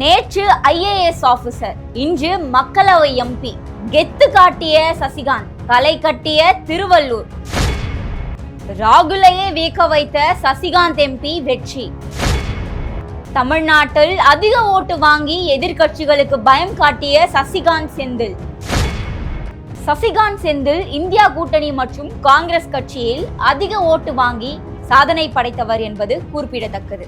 நேற்று IAS officer இன்று மக்களவை எம்பி கெத்து காட்டிய சசிகாந்த் களை கட்டிய திருவள்ளூர். ராகுலையே வியக்க வைத்த சசிகாந்த் எம்பி வெற்றி. தமிழ்நாட்டில் அதிக ஓட்டு வாங்கி எதிர்க்கட்சிகளுக்கு பயம் காட்டிய சசிகாந்த் செந்தில். சசிகாந்த் செந்தில் இந்தியா கூட்டணி மற்றும் காங்கிரஸ் கட்சியில் அதிக ஓட்டு வாங்கி சாதனை படைத்தவர் என்பது குறிப்பிடத்தக்கது.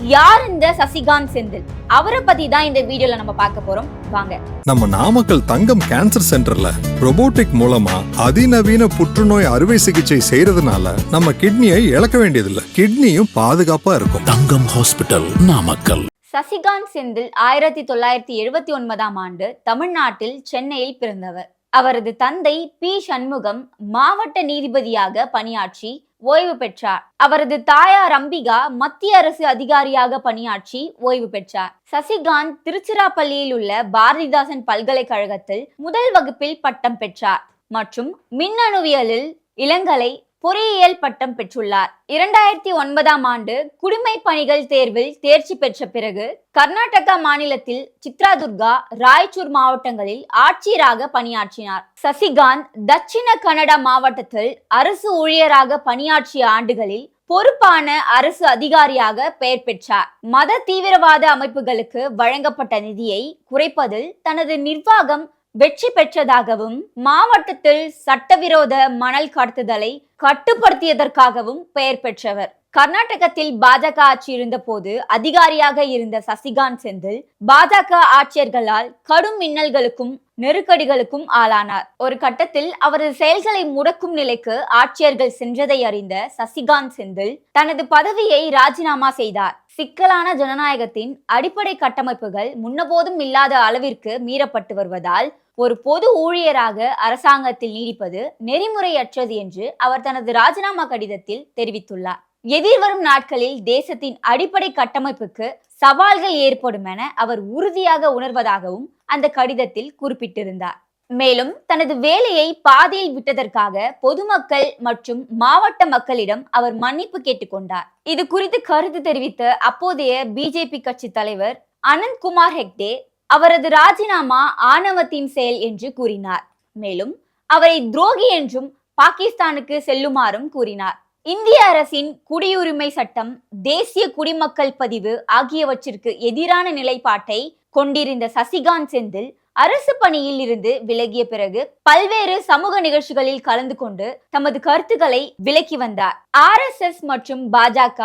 யார் இந்த சசிகாந்த் செந்தில்? அவரை பத்தி தான் இந்த வீடியோல நம்ம பார்க்க போறோம். வாங்க. நம்ம நாமக்கல் தங்கம் கேன்சர் சென்டர்ல robotic மூலமா அதிநவீன புற்றுநோய் அறுவை சிகிச்சை செய்யறதுனால நம்ம கிட்னியை இழக்க வேண்டியதில்லை. கிட்னியும் பாதுகாப்பா இருக்கும். தங்கம் ஹாஸ்பிட்டல் நாமக்கல். சசிகாந்த் செந்தில் ஆயிரத்தி தொள்ளாயிரத்தி எழுபத்தி ஒன்பதாம் ஆண்டு தமிழ்நாட்டில் சென்னையில் பிறந்தவர். அவரது தந்தை பி சண்முகம் மாவட்ட நீதிபதியாக பணியாற்றி ஓய்வு பெற்றார். அவரது தாயார் அம்பிகா மத்திய அரசு அதிகாரியாக பணியாற்றி ஓய்வு பெற்றார். சசிகாந்த் திருச்சிராப்பள்ளியில் உள்ள பாரதிதாசன் பல்கலைக்கழகத்தில் முதல் வகுப்பில் பட்டம் பெற்றார் மற்றும் மின்னணுவியலில் இளங்கலை பொறியியல் பட்டம் பெற்றுள்ளார். இரண்டாயிரத்தி ஒன்பதாம் ஆண்டு குடிமை பணிகள் தேர்வில் தேர்ச்சி பெற்ற பிறகு கர்நாடகா மாநிலத்தில் சித்ராதுர்கா ராய்ச்சூர் மாவட்டங்களில் ஆட்சியராக பணியாற்றினார். சசிகாந்த் தட்சிண கன்னடா மாவட்டத்தில் அரசு ஊழியராக பணியாற்றிய ஆண்டுகளில் பொறுப்பான அரசு அதிகாரியாக பெயர் பெற்றார். மத தீவிரவாத அமைப்புகளுக்கு வழங்கப்பட்ட நிதியை குறைப்பதில் தனது நிர்வாகம் வெற்றி பெற்றதாகவும் மாவட்டத்தில் சட்டவிரோத மணல் கடத்துதலை கட்டுப்படுத்தியதற்காகவும் பெயர் பெற்றவர். கர்நாடகத்தில் பாஜக ஆட்சி இருந்தபோது அதிகாரியாக இருந்த சசிகாந்த் செந்தில் பாஜக ஆட்சியர்களால் கடும் மின்னல்களுக்கும் நெருக்கடிகளுக்கும் ஆளானார். ஒரு கட்டத்தில் அவரது செயல்களை முடக்கும் நிலைக்கு ஆட்சியர்கள் சென்றதை அறிந்த சசிகாந்த் செந்தில் தனது பதவியை ராஜினாமா செய்தார். சிக்கலான ஜனநாயகத்தின் அடிப்படை கட்டமைப்புகள் முன்னபோதும் இல்லாத அளவிற்கு மீறப்பட்டு வருவதால் ஒரு பொது ஊழியராக அரசாங்கத்தில் நீடிப்பது நெறிமுறையற்றது என்று அவர் தனது ராஜினாமா கடிதத்தில் தெரிவித்துள்ளார். எதிர்வரும் நாட்களில் தேசத்தின் அடிப்படை கட்டமைப்புக்கு சவால்கள் ஏற்படும் என அவர் உறுதியாக உணர்வதாகவும் அந்த கடிதத்தில் குறிப்பிட்டிருந்தார். மேலும் தனது வேலையை பாதையில் விட்டதற்காக பொதுமக்கள் மற்றும் மாவட்ட மக்களிடம் அவர் மன்னிப்பு கேட்டுக்கொண்டார். இது குறித்து கருத்து தெரிவித்த அப்போதைய பிஜேபி கட்சி தலைவர் அனந்த்குமார் ஹெக்டே அவரது ராஜினாமா ஆணவத்தின் செயல் என்று கூறினார். மேலும் அவரை துரோகி என்றும் பாகிஸ்தானுக்கு செல்லுமாறும் கூறினார். இந்திய அரசின் குடியுரிமை சட்டம் தேசிய குடிமக்கள் பதிவு ஆகியவற்றிற்கு எதிரான நிலைப்பாட்டை கொண்டிருந்த சசிகாந்த் செந்தில் அரசு பணியில் இருந்து விலகிய பிறகு பல்வேறு சமூக நிகழ்ச்சிகளில் கலந்து கொண்டு தமது கருத்துக்களை விலக்கி வந்தார். ஆர் மற்றும் பாஜக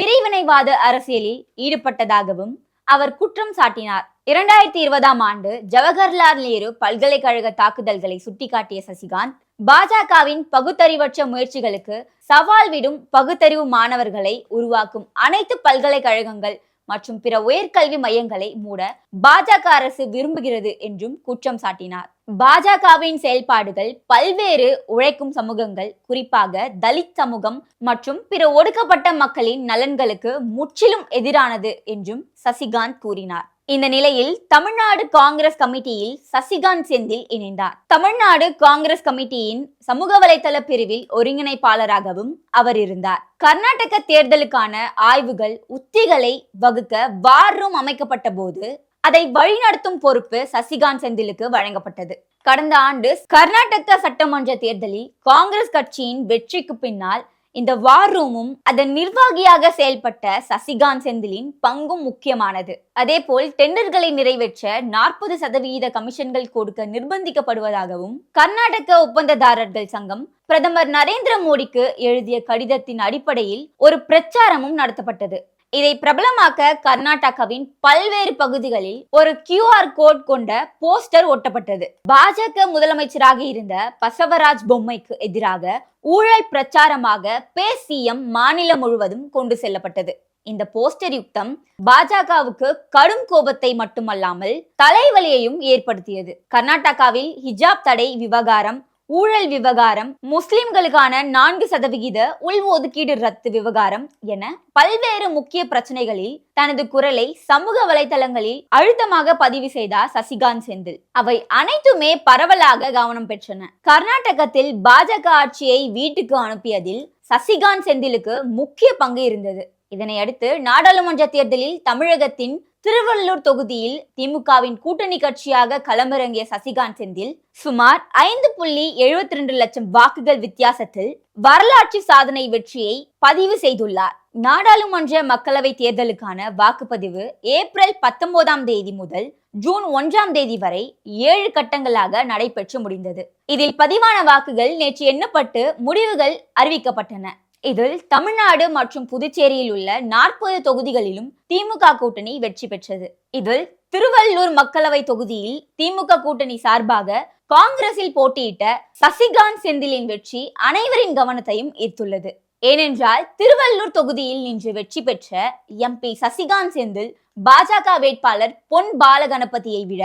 பிரிவினைவாத அரசியலில் ஈடுபட்டதாகவும் அவர் குற்றம் சாட்டினார். இரண்டாயிரத்தி இருபதாம் ஆண்டு ஜவஹர்லால் நேரு பல்கலைக்கழக தாக்குதல்களை சுட்டிக்காட்டிய சசிகாந்த் பாஜகவின் பகுத்தறிவற்ற முயற்சிகளுக்கு சவால் விடும் பகுத்தறிவு மாணவர்களை உருவாக்கும் அனைத்து பல்கலைக்கழகங்கள் மற்றும் பிற உயர்கல்வி மையங்களை மூட பாஜக அரசு விரும்புகிறது என்றும் குற்றம் சாட்டினார். பாஜகவின் செயல்பாடுகள் பல்வேறு உழைக்கும் சமூகங்கள் குறிப்பாக தலித் சமூகம் மற்றும் பிற ஒடுக்கப்பட்ட மக்களின் நலன்களுக்கு முற்றிலும் எதிரானது என்றும் சசிகாந்த் கூறினார். இந்த நிலையில் தமிழ்நாடு காங்கிரஸ் கமிட்டியில் சசிகாந்த் செந்தில் இணைந்தார். தமிழ்நாடு காங்கிரஸ் கமிட்டியின் சமூக வலைதள பிரிவில் ஒருங்கிணைப்பாளராகவும் அவர் இருந்தார். கர்நாடக தேர்தலுக்கான ஆய்வுகள் உத்திகளை வகுக்க வார் ரூம் அமைக்கப்பட்ட போது அதை வழிநடத்தும் பொறுப்பு சசிகாந்த் செந்திலுக்கு வழங்கப்பட்டது. கடந்த ஆண்டு கர்நாடக சட்டமன்ற தேர்தலில் காங்கிரஸ் கட்சியின் வெற்றிக்கு பின்னால் இந்த வார் ரூமும் அதன் நிர்வாகியாக செயல்பட்ட சசிகாந்த் செந்திலின் பங்கும் முக்கியமானது. அதே போல் டெண்டர்களை நிறைவேற்ற நாற்பது சதவீத கமிஷன்கள் கொடுக்க நிர்பந்திக்கப்படுவதாகவும் கர்நாடக ஒப்பந்ததாரர்கள் சங்கம் பிரதமர் நரேந்திர மோடிக்கு எழுதிய கடிதத்தின் அடிப்படையில் ஒரு பிரச்சாரமும் நடத்தப்பட்டது. இதை பிரபலமாக்க கர்நாடகாவின் பல்வேறு பகுதிகளில் ஒரு கியூஆர் கோட் கொண்ட போஸ்டர் ஒட்டப்பட்டது. பாஜக முதலமைச்சராக இருந்த பசவராஜ் பொம்மைக்கு எதிராக ஊழல் பிரச்சாரமாக பே சிஎம் மாநிலம் முழுவதும் கொண்டு செல்லப்பட்டது. இந்த போஸ்டர் யுக்தம் பாஜகவுக்கு கடும் கோபத்தை மட்டுமல்லாமல் தலைவலியையும் ஏற்படுத்தியது. கர்நாடகாவில் ஹிஜாப் தடை விவகாரம் ஊழல் விவகாரம் முஸ்லிம்களுக்கான நான்கு சதவிகித உள்ஒதுக்கீடு ரத்து விவகாரம் என பல்வேறு முக்கிய பிரச்சனைகளில் தனது குரலை சமூக வலைதளங்களில் அழுத்தமாக பதிவு செய்தார் சசிகாந்த் செந்தில். அவை அனைத்துமே பரவலாக கவனம் பெற்றன. கர்நாடகத்தில் பாஜக ஆட்சியை வீட்டுக்கு அனுப்பியதில் சசிகாந்த் செந்திலுக்கு முக்கிய பங்கு இருந்தது. இதனையடுத்து நாடாளுமன்ற தேர்தலில் தமிழகத்தின் திருவள்ளூர் தொகுதியில் திமுகவின் கூட்டணி கட்சியாக களமிறங்கிய சசிகாந்த் செந்தில் சுமார் ஐந்து புள்ளி எழுபத்தி ரெண்டு லட்சம் வாக்குகள் வித்தியாசத்தில் வரலாற்று சாதனை வெற்றியை பதிவு செய்துள்ளார். நாடாளுமன்ற மக்களவை தேர்தலுக்கான வாக்குப்பதிவு ஏப்ரல் பத்தொன்பதாம் தேதி முதல் ஜூன் ஒன்றாம் தேதி வரை ஏழு கட்டங்களாக நடைபெற்று முடிந்தது. இதில் பதிவான வாக்குகள் நேற்று எண்ணப்பட்டு முடிவுகள் அறிவிக்கப்பட்டன. இதில் தமிழ்நாடு மற்றும் புதுச்சேரியில் உள்ள நாற்பது தொகுதிகளிலும் திமுக கூட்டணி வெற்றி பெற்றது. இதில் திருவள்ளூர் மக்களவை தொகுதியில் திமுக கூட்டணி சார்பாக காங்கிரஸில் போட்டியிட்ட சசிகாந்த் செந்திலின் வெற்றி அனைவரின் கவனத்தையும் ஈர்த்துள்ளது. ஏனென்றால் திருவள்ளூர் தொகுதியில் நின்று வெற்றி பெற்ற எம்பி சசிகாந்த் செந்தில் பாஜக வேட்பாளர் பொன் பாலகணபதியை விட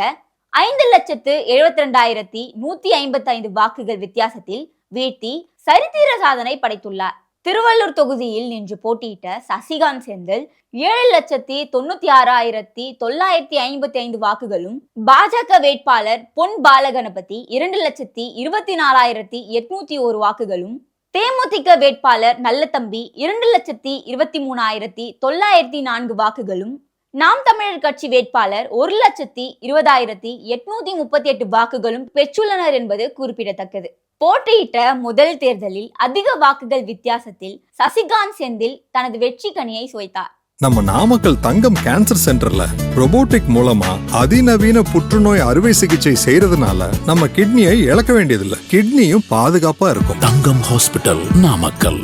ஐந்து லட்சத்து எழுபத்தி ரெண்டாயிரத்தி நூத்தி ஐம்பத்தி ஐந்து வாக்குகள் வித்தியாசத்தில் வீழ்த்தி சரித்திர சாதனை படைத்துள்ளார். திருவள்ளூர் தொகுதியில் நின்று போட்டியிட்ட சசிகாந்த் செந்தில் ஏழு லட்சத்தி தொண்ணூத்தி ஆறாயிரத்தி தொள்ளாயிரத்தி ஐம்பத்தி ஐந்து வாக்குகளும் பாஜக வேட்பாளர் பொன் பாலகணபதி இரண்டு லட்சத்தி இருபத்தி நாலாயிரத்தி எட்நூத்தி ஒரு வாக்குகளும் தேமுதிக வேட்பாளர் நல்லதம்பி இரண்டு லட்சத்தி இருபத்தி மூணாயிரத்தி தொள்ளாயிரத்தி நான்கு வாக்குகளும் நாம் தமிழர் கட்சி வேட்பாளர் ஒரு லட்சத்தி இருபதாயிரத்தி எட்நூத்தி முப்பத்தி எட்டு வாக்குகளும் பெற்றுள்ளனர் என்பது குறிப்பிடத்தக்கது. போட்டியிட்ட முதல் தேர்தலில் அதிக வாக்குகள் வித்தியாசத்தில் சசிகாந்த் செந்தில் தனது வெற்றி கனியை சுவைத்தார். நம்ம நாமக்கல் தங்கம் கேன்சர் சென்டர்ல robotic மூலமா அதிநவீன புற்றுநோய் அறுவை சிகிச்சை செய்யறதுனால நம்ம கிட்னியை இழக்க வேண்டியதில்லை. கிட்னியும் பாதுகாப்பா இருக்கும். தங்கம் ஹாஸ்பிட்டல் நாமக்கல்.